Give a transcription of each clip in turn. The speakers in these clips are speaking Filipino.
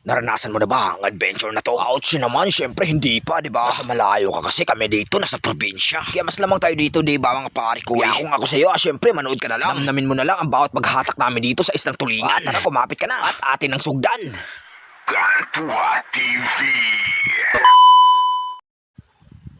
Naranasan mo na ba ang adventure na to? Ouch naman, syempre hindi pa, di ba? Nasa malayo ka kasi kami dito, nasa probinsya. Kaya mas lamang tayo dito, di ba mga pare ko? Kaya kung ako sa'yo, ah, syempre manood ka na lang. Namnamin mo na lang ang bawat paghatak namin dito sa islang tulingan. Tara, kumapit ka na. At atin ang sugdan. Gantua TV.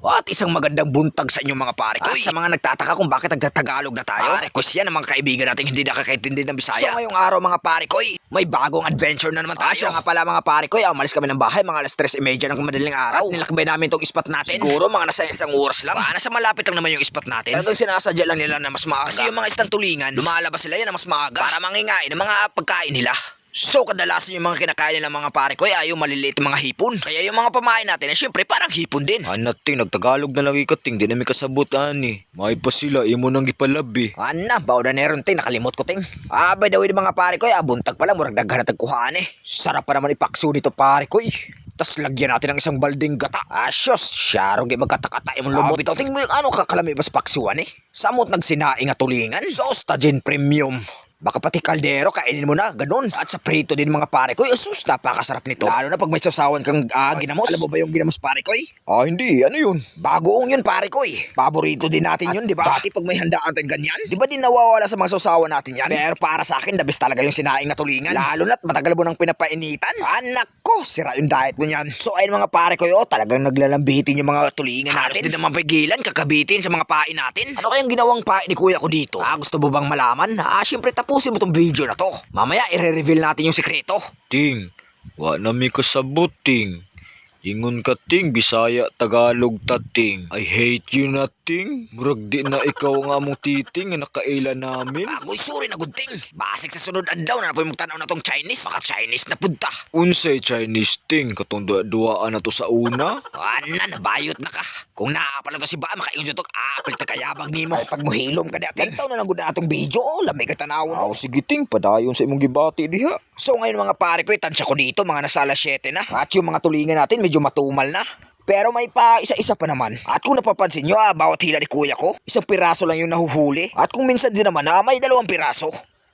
At isang magandang buntag sa inyong mga pare ko. At sa mga nagtataka kung bakit nagtatagalog na tayo. Pare ko yan ang mga kaibigan natin hindi nakakaintindi ng Bisaya. So ngayong araw mga pare ko, may bagong adventure na naman tayo. Siya nga pala mga pare ko, umalis kami ng bahay mga alas 3.30 ng madaling araw. At nilakbay namin tong spot natin. Siguro mga nasa isang oras lang. Ah, nasa malapit lang naman yung spot natin. Talagang sinasadya lang nila na mas maaga. Kasi yung mga istang tulingan, lumalabas sila yan na mas maaga para mangingain ng mga pagkain nila. So kadalasan yung mga kinakain ng mga pare ko ay ayaw maliliit yung mga hipon. Kaya yung mga pamain natin ay syempre parang hipon din. Anating, nagtagalog na lang ikating, di namin kasabutan eh. May pa sila, imo nang gipalabi. Ana, bawda na ron, ting. Nakalimot ko, ting. Ah, by the way, mga pare ko, ah, buntag pala, murag daghan na tagkuhaan eh. Sarap pa naman ipakso dito, pare ko, eh. Tapos lagyan natin ng isang balding gata. Ah, syos, syarong di magkatakata yung lumot. Bitaw, ting, may ano kakalami ba sa paksuan eh? Samot nagsinaing at tulingan. Sauce Tajin Premium. Baka pati kaldero, kainin mo na, ganun. At sa prito din mga pare ko, sus, napakasarap nito. Lalo na pag may sasawan kang ah, ginamos. Alam mo ba yung ginamos pare ko eh? Ah, hindi, ano yun? Bagoong yun pare ko eh. Paborito din natin yun, di ba? Dati pag may handaan tayong ganyan, di ba din nawawala sa mga sasawa natin yan? Pero para sa akin, best talaga yung sinaing na tulingan. Lalo na't matagal mo nang pinapainitan. Anak ko, sira yung diet mo yan. So ayun mga pare ko yo, talagang naglalambitin yung mga tulingan natin. Halos din naman pigilan, kakabitin sa mga pain natin. Ano kayang ginawang pain ni kuya ko dito? Ah, gusto mo bang malaman? Ah, syempre tapusin mo tong video na to. Mamaya i-reveal natin yung sikreto. Ting, wa nami kasabot, ting. Ingon ka, ting, Bisaya, Tagalog ta, ting. I hate you na, ting. Murag di na ikaw nga mong titing nga nakaila namin. Agoy, sorry na gudting. Basig sa sunod adlaw na na po yung magtanaw na tong Chinese. Baka Chinese na punta. Unsay Chinese, ting, katong duwaan na to sa una. Ana, nabayot na ka. Kung naapala to si Ba, makaingon dyan to, ta kayabag ni mo. Ay, pag muhilom ka dati. Lantaw na lang gud na atong video, oh, lamay ka tanaw Aw, no. sige, ting, padayon sa imong gibati diha. So ngayon mga pare ko, itansya ko dito, mga nasa alas 7 na. At yung mga tulingan natin, medyo matumal na. Pero may pa isa-isa pa naman. At kung napapansin nyo, ah, bawat hila ni kuya ko, isang piraso lang yung nahuhuli. At kung minsan din naman, ah, may dalawang piraso.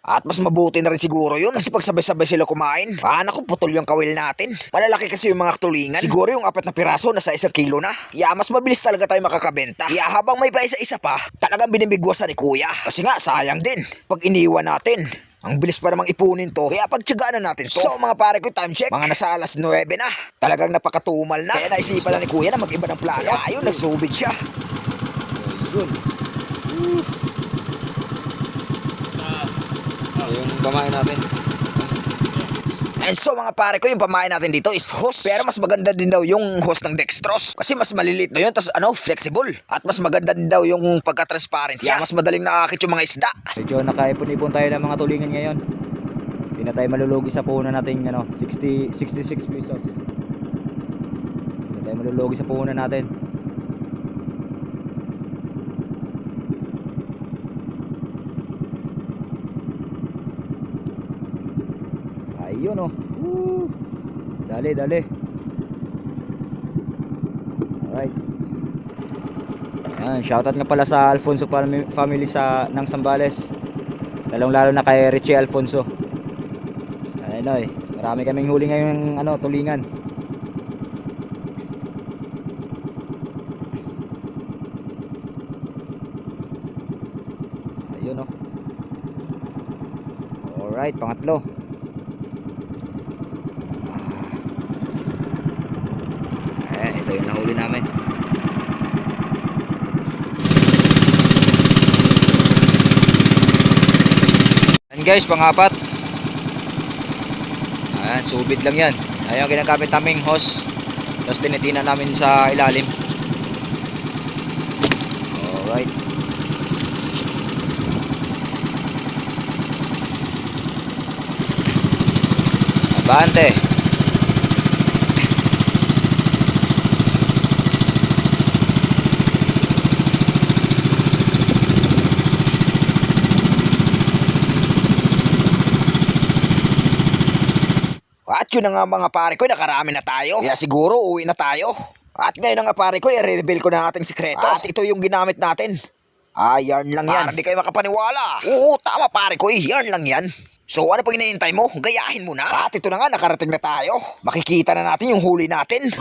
At mas mabuti na rin siguro yun kasi pag sabay-sabay sila kumain, ah naku, putol yung kawil natin. Malalaki kasi yung mga tulingan. Siguro yung apat na piraso nasa isang kilo na. Kaya mas mabilis talaga tayo makakabenta. Kaya habang may pa isa-isa pa, talagang binibigwasan ni kuya. Kasi nga, sayang din. Pag iniwan natin, ang bilis pa namang ipunin to, kaya pagtsagaan na natin to. So mga pare ko, time check. Mga nasa alas 9 na. Talagang napakatumal na. Kaya naisipan na ni kuya na mag-iba ng plano. Ayun, nagsubid siya. Yun. yung pamain natin. And so mga pare ko, yung pamain natin dito is host. Pero mas maganda din daw yung host ng dextrose. Kasi mas malilit na yun, tapos ano, flexible. At mas maganda din daw yung pagka-transparent. Kaya mas madaling nakakit yung mga isda. Medyo nakaipon-ipon tayo ng mga tulingan ngayon. Hindi na tayo malulugi sa puhunan natin ano, 60 66 pesos. Hindi tayo malulugi sa puhunan natin. Ayun oh. Woo! Dali, dali. Alright. Ayan, shoutout nga pala sa Alfonso fami- family sa ng Sambales. Lalong lalo na kay Richie Alfonso. Ayun oy, marami kaming huli ngayong ano, tulingan. Ayun oh. Alright, pangatlo. Eh, ito yung nahuli namin. Yan guys, pangapat. Ayan, subid lang yan. Ayan, ginagamit naming hose. Tapos tinitina namin sa ilalim. Alright. Abante. At yun na nga mga pare ko, nakarami na tayo. Kaya siguro uwi na tayo. At ngayon na nga pare ko, i-reveal ko na ating sikreto. At ito yung ginamit natin. Ah, yarn lang yan. Para di kayo makapaniwala. Oo, tama pare ko, eh, yarn lang yan. So ano pang hinihintay mo? Gayahin mo na. At ito na nga, nakarating na tayo. Makikita na natin yung huli natin.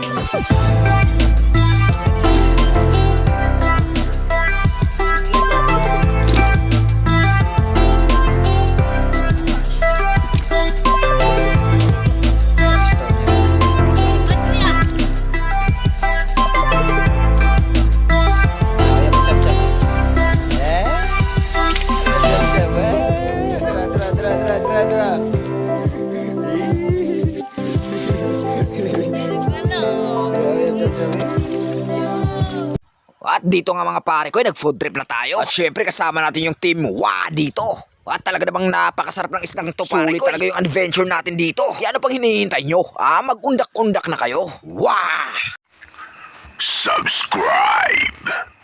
At dito nga mga pare ko, eh, nag-food trip na tayo. At syempre kasama natin yung team Wa dito. At talaga namang napakasarap ng isdang to pare ko. talaga yung adventure natin dito. Kaya ano pang hinihintay nyo? Ah, mag-undak-undak na kayo. Wow! Subscribe.